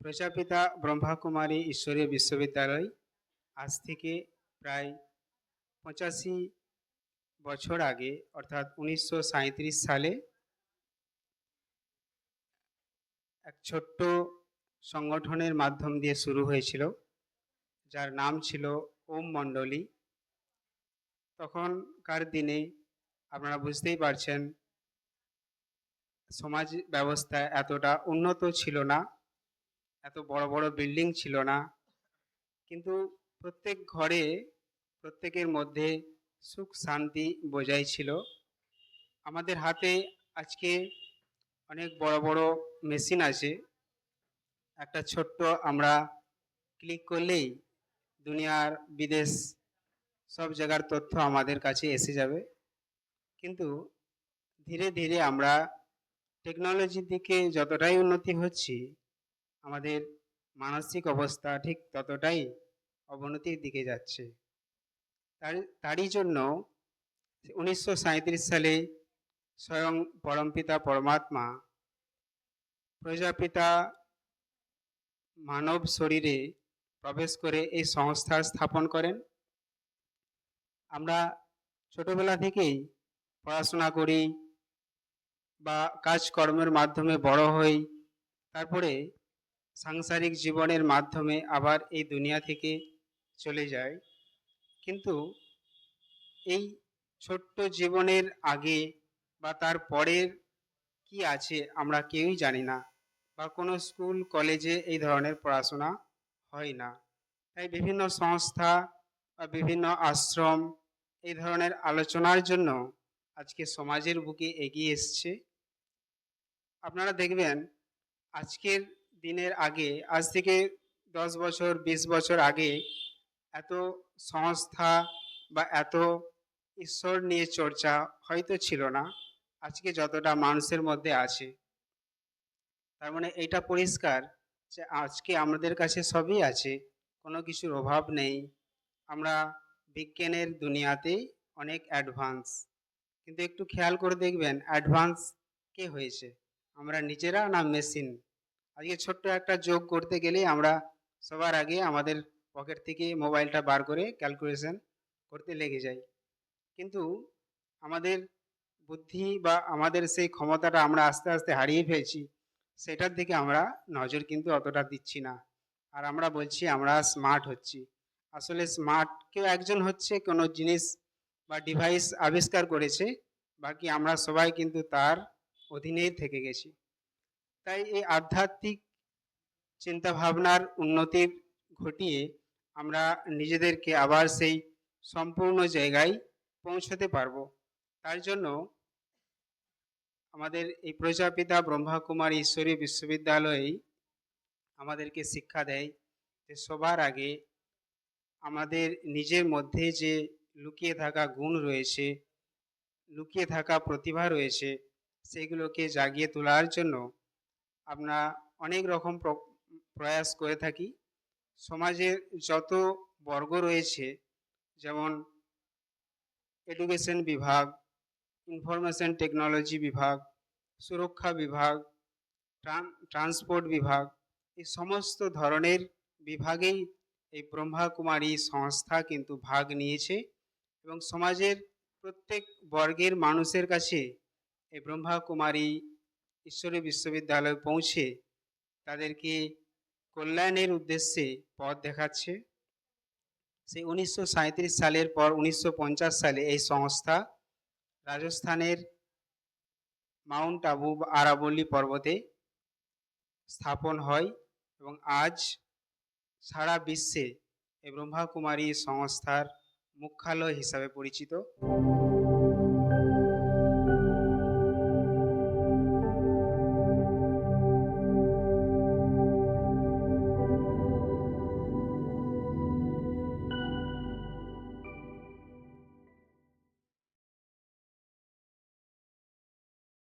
প্রজাপিতা ব্রহ্মাকুমারী ঈশ্বরীয় বিশ্ববিদ্যালয় আজ থেকে প্রায় পঁচাশি বছর আগে, অর্থাৎ উনিশশো সাঁইত্রিশ সালে, এক ছোট্ট সংগঠনের মাধ্যম দিয়ে শুরু হয়েছিল, যার নাম ছিল ওম মণ্ডলী। তখনকার দিনে আপনারা বুঝতেই পারছেন, সমাজ ব্যবস্থা এতটা উন্নত ছিল না। এত বড় বড় বিল্ডিং ছিল না। কিন্তু প্রত্যেক ঘরে, প্রত্যেকের মধ্যে সুখ শান্তি বজায় ছিল। আমাদের হাতে আজকে অনেক বড় বড় মেশিন আছে। একটা ছোট্ট আমরা ক্লিক করলেই দুনিয়ার, বিদেশ সব জায়গার তথ্য আমাদের কাছে এসে যাবে। কিন্তু ধীরে ধীরে আমরা টেকনোলজির দিকে যতটাই উন্নতি হচ্ছি আমাদের মানসিক অবস্থা ঠিক ততটাই অবনতির দিকে যাচ্ছে। তার, তারই জন্য উনিশশো সাঁইত্রিশ সালে স্বয়ং পরমপিতা পরমাত্মা প্রজাপিতা মানব শরীরে প্রবেশ করে এই সংস্থা স্থাপন করেন। আমরা ছোটবেলা থেকেই পড়াশোনা করি বা কাজকর্মের মাধ্যমে বড় হই। তারপরে সাংসারিক জীবনের মাধ্যমে আবার এই দুনিয়া থেকে চলে যায়। কিন্তু এই ছোট্ট জীবনের আগে বা তার পরের কি আছে আমরা কেউই জানি না বা কোনো স্কুল, কলেজে এই ধরনের পড়াশোনা হয় না। তাই বিভিন্ন সংস্থা বা বিভিন্ন আশ্রম এই ধরনের আলোচনার জন্য আজকে সমাজের বুকে এগিয়ে এসছে। আপনারা দেখবেন আজকের দিনের আগে, আজ থেকে দশ বছর, বিশ বছর আগে এত সংস্থা বা এত ঈশ্বর নিয়ে চর্চা হয়তো ছিল না। আজকে যতটা মানুষের মধ্যে আছে। তার মানে এটা পরিষ্কার যে আজকে আমাদের কাছে সবই আছে, কোনো কিছুর অভাব নেই। আমরা বিজ্ঞানের দুনিয়াতেই অনেক অ্যাডভান্স কিন্তু একটু খেয়াল করে দেখবেন অ্যাডভান্স কে হয়েছে? আমরা নিজেরা না মেশিন আজকে ছোট্ট একটা যোগ করতে গেলেই আমরা সবার আগে আমাদের পকেট থেকে মোবাইলটা বার করে ক্যালকুলেশন করতে লেগে যাই। কিন্তু আমাদের বুদ্ধি বা আমাদের সেই ক্ষমতাটা আমরা আস্তে আস্তে হারিয়ে ফেলছি, সেটার দিকে আমরা নজর কিন্তু অতটা দিচ্ছি না। আর আমরা বলছি আমরা স্মার্ট হচ্ছি। আসলে স্মার্ট কেউ একজন হচ্ছে কোনো জিনিস বা ডিভাইস আবিষ্কার করেছে, বাকি আমরা সবাই কিন্তু তার অধীনেই থেকে গেছি। তাই এই আধ্যাত্মিক চিন্তাভাবনার উন্নতি ঘটিয়ে আমরা নিজেদেরকে আবার সেই সম্পূর্ণ জায়গায় পৌঁছতে পারব। তার জন্য আমাদের এই প্রজাপিতা ব্রহ্মাকুমারী ঈশ্বরী বিশ্ববিদ্যালয়েই আমাদেরকে শিক্ষা দেয় যে সবার আগে আমাদের নিজের মধ্যে যে লুকিয়ে থাকা গুণ রয়েছে, লুকিয়ে থাকা প্রতিভা রয়েছে, সেগুলোকে জাগিয়ে তোলার জন্য আমরা অনেক রকম প্র- প্রয়াস করে থাকি। সমাজের যত বর্গ রয়েছে, যেমন এডুকেশন বিভাগ ইনফরমেশন টেকনোলজি বিভাগ, সুরক্ষা বিভাগ ট্রান- ট্রান্সপোর্ট বিভাগ, এই সমস্ত ধরনের বিভাগেই এই ব্রহ্মাকুমারী সংস্থা কিন্তু ভাগ নিয়েছে এবং সমাজের প্রত্যেক বর্গের মানুষের কাছে এই ব্রহ্মাকুমারী ঈশ্বরী বিশ্ববিদ্যালয়ে পৌঁছে তাদেরকে কল্যাণের উদ্দেশ্যে পথ দেখাচ্ছে। সেই উনিশশো সাঁইত্রিশ সালের পর উনিশশো পঞ্চাশ সালে এই সংস্থা রাজস্থানের মাউন্ট আবু আরাবল্লী পর্বতে স্থাপন হয় এবং আজ সারা বিশ্বে এই ব্রহ্মাকুমারী সংস্থার মুখ্যালয় হিসাবে পরিচিত।